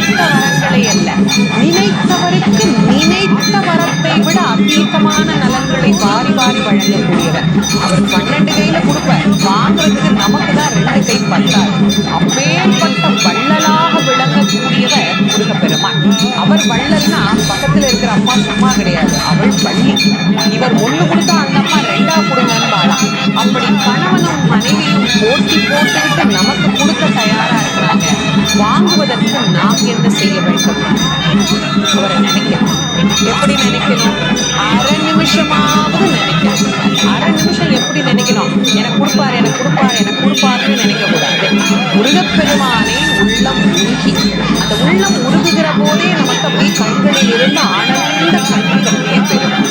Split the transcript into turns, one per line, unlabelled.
கேட்ட அல்ல. நினைத்தவருக்கு நினைத்த வரத்தை விட அதீதமான நலன்களை வாரி வாரி வழங்கக்கூடியவர். அவர் பன்னெண்டு கையில கொடுப்பார். வாங்குறதுக்கு நமக்கு தான் ரெண்டு கை பத்தாது. அப்பேற்பட்ட வள்ளலாக விளங்கக்கூடியவர் முருகப்பெருமான். அவர் வள்ளல்னா பக்கத்துல இருக்கிற அம்மா சும்மா கிடையாது. அவள் பள்ளி. இவர் ஒண்ணு கொடுத்தா அந்த அம்மா ரெண்டா கொடுங்கன்னு வாழாம். அப்படி கணவனும் மனைவியும் வாங்குவதற்கு நாம் என்ன செய்ய வேண்டும்? அவரை நினைக்கணும் எப்படி நினைக்கணும் அரை நிமிஷமாவது நினைக்கணும் அரை நிமிஷம் எப்படி நினைக்கணும்? எனக்கு கொடுப்பார் எனக்கு கொடுப்பாரு எனக்கு கொடுப்பாருன்னு நினைக்க கூடாது உள்ளம் உருகி அந்த உள்ளம் உருகுகிற போதே நமக்கு அப்படியே கண்களில் இருந்து ஆனந்த கண்ணீர் அப்படியே பெறும்